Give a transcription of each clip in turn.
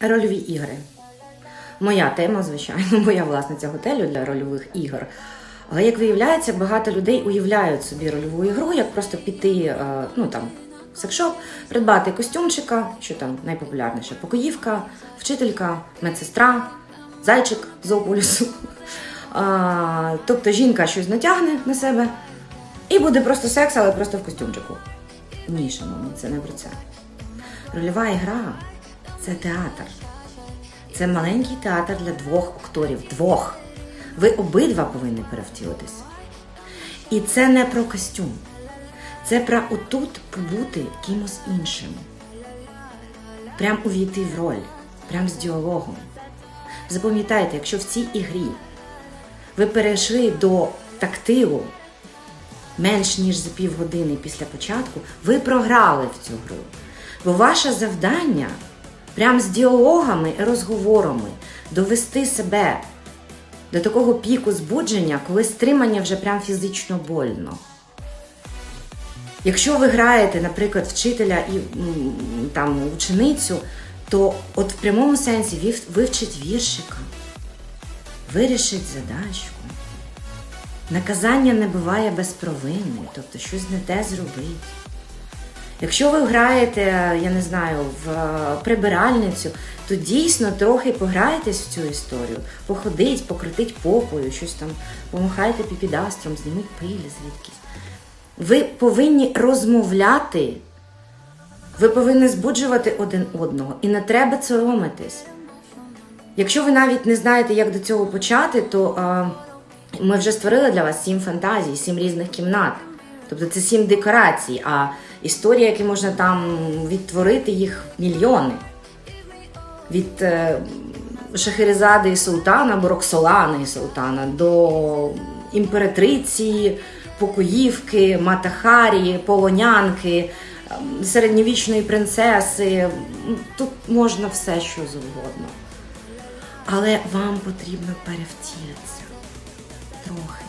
Рольові ігри. Моя тема, звичайно, моя власниця готелю для рольових ігор. Але як виявляється, багато людей уявляють собі рольову ігру, як просто піти, е, ну там, в секшоп, придбати костюмчика, що там найпопулярніше, покоївка, вчителька, медсестра, зайчик з зоополісу. Тобто жінка щось натягне на себе і буде просто секс, але просто в костюмчику. Ні, шановні, це не про це. Рольова ігра це театр. Це маленький театр для двох акторів. Двох. Ви обидва повинні перевтілитись. І це не про костюм. Це про отут побути кимось іншим. Прям увійти в роль, прям з діалогом. Запам'ятайте, якщо в цій ігрі ви перейшли до тактилу менш ніж за півгодини після початку, ви програли в цю гру. Бо ваше завдання прям з діалогами і розговорами довести себе до такого піку збудження, коли стримання вже прям фізично больно. Якщо ви граєте, наприклад, вчителя і там ученицю, то от в прямому сенсі вивчить віршика, вирішить задачку. Наказання не буває без провини, тобто щось не те зробить. Якщо ви граєте, я не знаю, в е, прибиральницю, то дійсно трохи пограєтесь в цю історію, походить, покрутить попою, щось там, помахайте піпідастром, зніміть пилі звідкись. Ви повинні розмовляти, ви повинні збуджувати один одного, і не треба соромитись. Якщо ви навіть не знаєте, як до цього почати, то е, ми вже створили для вас сім фантазій, сім різних кімнат. Тобто це сім декорацій, а історія, які можна там відтворити, їх мільйони. Від е, Шахерезади і Султана або Роксолани і Султана до імператриці, покоївки, Матахарі, полонянки, ем, середньовічної принцеси. Тут можна все, що завгодно. Але вам потрібно перевтілитися трохи.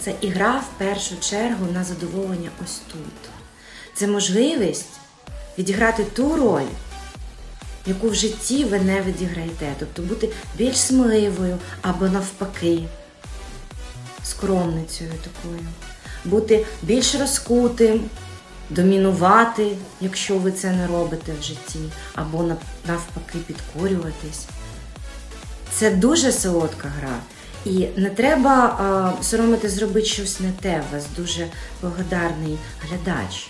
Це ігра в першу чергу на задоволення ось тут. Це можливість відіграти ту роль, яку в житті ви не відіграєте. Тобто бути більш сміливою або навпаки, скромницею такою, бути більш розкутим, домінувати, якщо ви це не робите в житті, або навпаки підкорюватись. Це дуже солодка гра. І не треба а, соромити зробити щось не те. У вас дуже благодарний глядач.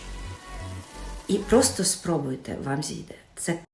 І просто спробуйте, вам зійде. Це